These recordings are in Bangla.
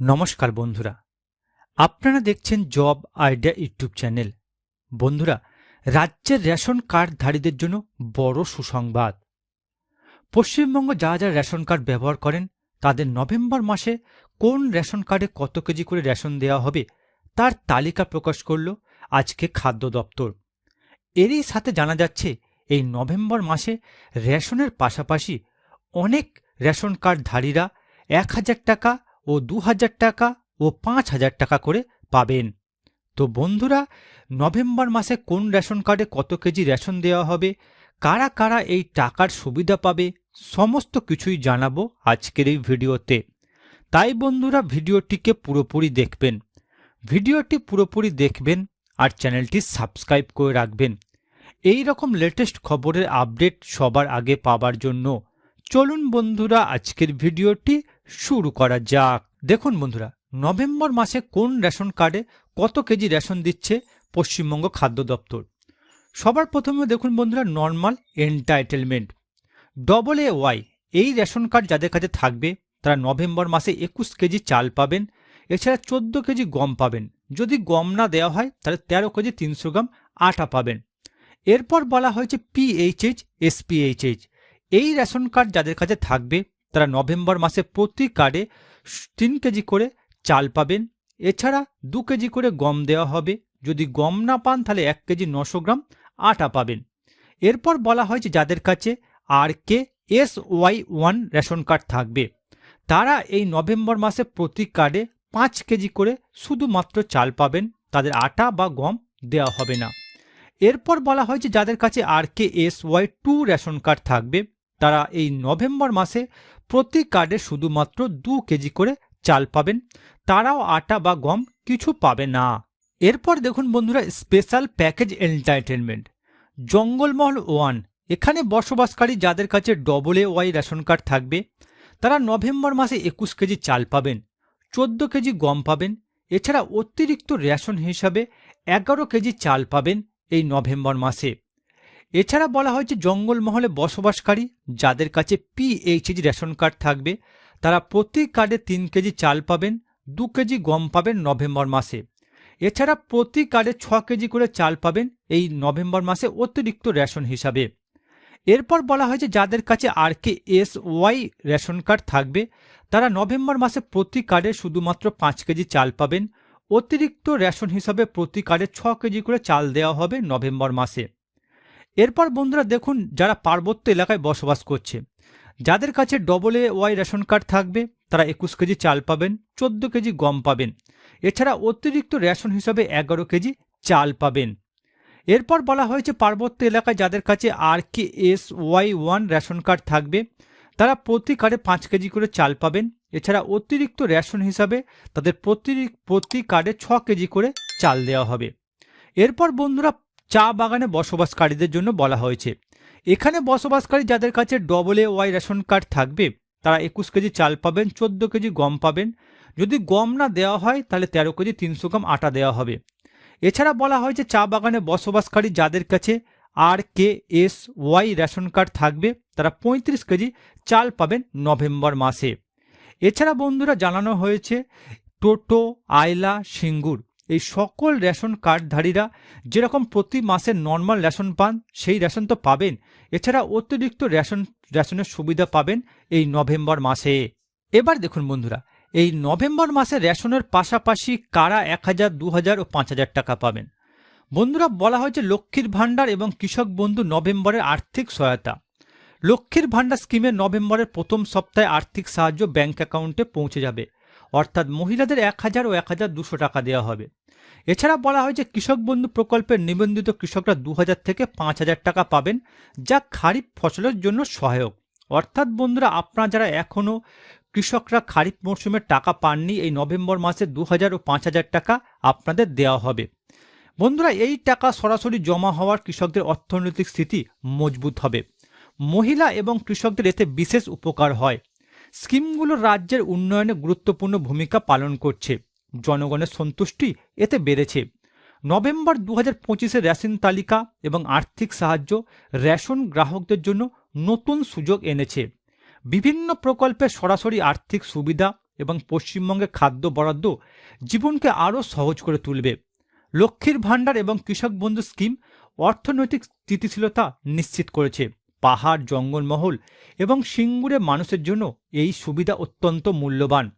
নমস্কার বন্ধুরা। আপনারা দেখছেন জব আইডিয়া ইউটিউব চ্যানেল। বন্ধুরা, রাজ্যের রেশন কার্ডধারীদের জন্য বড় সুসংবাদ। পশ্চিমবঙ্গ যারা যারা রেশন কার্ড ব্যবহার করেন, তাদের নভেম্বর মাসে কোন রেশন কার্ডে কত কেজি করে রেশন দেওয়া হবে, তার তালিকা প্রকাশ করল আজকে খাদ্য দপ্তর। এরই সাথে জানা যাচ্ছে, এই নভেম্বর মাসে রেশনের পাশাপাশি অনেক রেশন কার্ডধারীরা এক হাজার টাকা ও দু হাজার টাকা ও পাঁচ হাজার টাকা করে পাবেন। তো বন্ধুরা, নভেম্বর মাসে কোন রেশন কার্ডে কত কেজি রেশন দেওয়া হবে, কারা কারা এই টাকার সুবিধা পাবে, সমস্ত কিছুই জানাব আজকের এই ভিডিওতে। তাই বন্ধুরা, ভিডিওটিকে পুরোপুরি দেখবেন। ভিডিওটি পুরোপুরি দেখবেন আর চ্যানেলটি সাবস্ক্রাইব করে রাখবেন। এই রকম লেটেস্ট খবরের আপডেট সবার আগে পাবার জন্য চলুন বন্ধুরা, আজকের ভিডিওটি শুরু করা যাক। দেখুন বন্ধুরা, নভেম্বর মাসে কোন রেশন কার্ডে কত কেজি রেশন দিচ্ছে পশ্চিমবঙ্গ খাদ্য দপ্তর? সবার প্রথমে দেখুন বন্ধুরা, normal entitlement. Double A Y এই রেশন কার্ড যাদের কাছে থাকবে, তারা নভেম্বর মাসে একুশ কেজি চাল পাবেন, এছাড়া চোদ্দ কেজি গম পাবেন। যদি গম না দেওয়া হয়, তাহলে তেরো কেজি তিনশো গ্রাম আটা পাবেন। এরপর বলা হয়েছে পিএইচএইচ এসপিএইচএইচ এই রেশন কার্ড যাদের কাছে থাকবে তারা নভেম্বর মাসে প্রতি কার্ডে তিন কেজি করে চাল পাবেন। এছাড়া দু কেজি করে গম দেওয়া হবে। যদি গম না পান, তাহলে এক কেজি নশো গ্রাম আটা পাবেন। এরপর বলা হয় যে যাদের কাছে R K S Y one ration card থাকবে, তারা এই নভেম্বর মাসে প্রতি কার্ডে পাঁচ কেজি করে শুধুমাত্র চাল পাবেন। তাদের আটা বা গম দেওয়া হবে না। এরপর বলা হয় যে যাদের কাছে R K S Y two ration card থাকবে তারা এই নভেম্বর মাসে প্রতি কার্ডে শুধুমাত্র দু কেজি করে চাল পাবেন। তারাও আটা বা গম কিছু পাবে না। এরপর দেখুন বন্ধুরা special package entertainment Jangalmahal one এখানে বসবাসকারী যাদের কাছে double A Y ration card থাকবে, তারা নভেম্বর মাসে একুশ কেজি চাল পাবেন, চোদ্দ কেজি গম পাবেন। এছাড়া অতিরিক্ত রেশন হিসাবে এগারো কেজি চাল পাবেন এই নভেম্বর মাসে। এছাড়া বলা হয়েছে জঙ্গলমহলে বসবাসকারী যাদের কাছে পিএইচএইচ রেশন কার্ড থাকবে, তারা প্রতি কার্ডে তিন কেজি চাল পাবেন, দু কেজি গম পাবেন নভেম্বর মাসে। এছাড়া প্রতি কার্ডে ছ কেজি করে চাল পাবেন এই নভেম্বর মাসে অতিরিক্ত রেশন হিসাবে। এরপর বলা হয়েছে যাদের কাছে R K S Y ration card থাকবে, তারা নভেম্বর মাসে প্রতি কার্ডে শুধুমাত্র পাঁচ কেজি চাল পাবেন। অতিরিক্ত রেশন হিসাবে প্রতি কার্ডে ছ কেজি করে চাল দেওয়া হবে নভেম্বর মাসে। এরপর বন্ধুরা দেখুন যারা পার্বত্য এলাকায় বসবাস করছে। যাদের কাছে double A Y ration card থাকবে, তারা একুশ কেজি চাল পাবেন, চোদ্দ কেজি গম পাবেন। এছাড়া অতিরিক্ত রেশন হিসাবে এগারো কেজি চাল পাবেন। এরপর বলা হয়েছে পার্বত্য এলাকায় যাদের কাছে R K S Y one ration card থাকবে, তারা প্রতি কার্ডে পাঁচ কেজি করে চাল পাবেন। এছাড়া অতিরিক্ত রেশন হিসাবে তাদের প্রতি প্রতি কার্ডে ছ কেজি করে চাল দেওয়া হবে। এরপর বন্ধুরা চা বাগানে বসবাসকারীদের জন্য বলা হয়েছে। এখানে বসবাসকারী যাদের কাছে double A Y ration card থাকবে, তারা একুশ কেজি চাল পাবেন, চোদ্দ কেজি গম পাবেন। যদি গম না দেওয়া হয়, তাহলে তেরো কেজি তিনশো গ্রাম আটা দেওয়া হবে। এছাড়া বলা হয়েছে, চা বাগানে বসবাসকারী যাদের কাছে R K S Y ration card থাকবে, তারা পঁয়ত্রিশ কেজি চাল পাবেন নভেম্বর মাসে। এছাড়া বন্ধুরা জানানো হয়েছে, টোটো, আয়লা, সিঙ্গুর এই সকল রেশন কার্ডধারীরা যেরকম প্রতি মাসে নর্মাল রেশন পান, সেই রেশন তো পাবেন। এছাড়া অতিরিক্ত রেশন, রেশনের সুবিধা পাবেন এই নভেম্বর মাসে। এবার দেখুন বন্ধুরা, এই নভেম্বর মাসে রেশনের পাশাপাশি কারা এক হাজার, দু হাজার ও পাঁচ হাজার টাকা পাবেন? বন্ধুরা, বলা হয়েছে লক্ষ্মীর ভাণ্ডার এবং কৃষক বন্ধু নভেম্বরের আর্থিক সহায়তা। লক্ষ্মীর ভাণ্ডার স্কিমে নভেম্বরের প্রথম সপ্তাহে আর্থিক সাহায্য ব্যাংক অ্যাকাউন্টে পৌঁছে যাবে। অর্থাৎ মহিলাদের এক হাজার ও এক হাজার দুশো টাকা দেওয়া হবে। এছাড়া বলা হয় যে কৃষক বন্ধু প্রকল্পের নিবন্ধিত কৃষকরা দু হাজার থেকে পাঁচ হাজার টাকা পাবেন, যা খারিফ ফসলের জন্য সহায়ক। অর্থাৎ বন্ধুরা, আপনারা যারা এখনও কৃষকরা খারিফ মরশুমে টাকা পাননি, এই নভেম্বর মাসে দু হাজার ও পাঁচ হাজার টাকা আপনাদের দেওয়া হবে। বন্ধুরা, এই টাকা সরাসরি জমা হওয়ার কৃষকদের অর্থনৈতিক স্থিতি মজবুত হবে। মহিলা এবং কৃষকদের এতে বিশেষ উপকার হয়। স্কিমগুলো রাজ্যের উন্নয়নে গুরুত্বপূর্ণ ভূমিকা পালন করছে। জনগণের সন্তুষ্টি এতে বেড়েছে। নভেম্বর দু হাজার পঁচিশের রেশন তালিকা এবং আর্থিক সাহায্য রেশন গ্রাহকদের জন্য নতুন সুযোগ এনেছে। বিভিন্ন প্রকল্পে সরাসরি আর্থিক সুবিধা এবং পশ্চিমবঙ্গে খাদ্য বরাদ্দ জীবনকে আরও সহজ করে তুলবে। লক্ষ্মীর ভাণ্ডার এবং কৃষক বন্ধু স্কিম অর্থনৈতিক স্থিতিশীলতা নিশ্চিত করেছে। পাহাড়, জঙ্গলমহল এবং সিঙ্গুরে মানুষের জন্য এই সুবিধা অত্যন্ত মূল্যবান।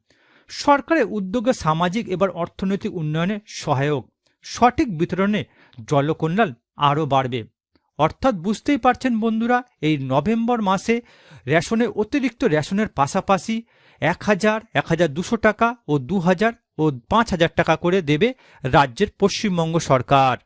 সরকারের উদ্যোগে সামাজিক এবার অর্থনৈতিক উন্নয়নে সহায়ক। সঠিক বিতরণে জলকন্যাল আরও বাড়বে। অর্থাৎ বুঝতেই পারছেন বন্ধুরা, এই নভেম্বর মাসে রেশনের অতিরিক্ত রেশনের পাশাপাশি এক হাজার এক হাজার দুশো টাকা ও দু হাজার ও পাঁচ হাজার টাকা করে দেবে রাজ্যের পশ্চিমবঙ্গ সরকার।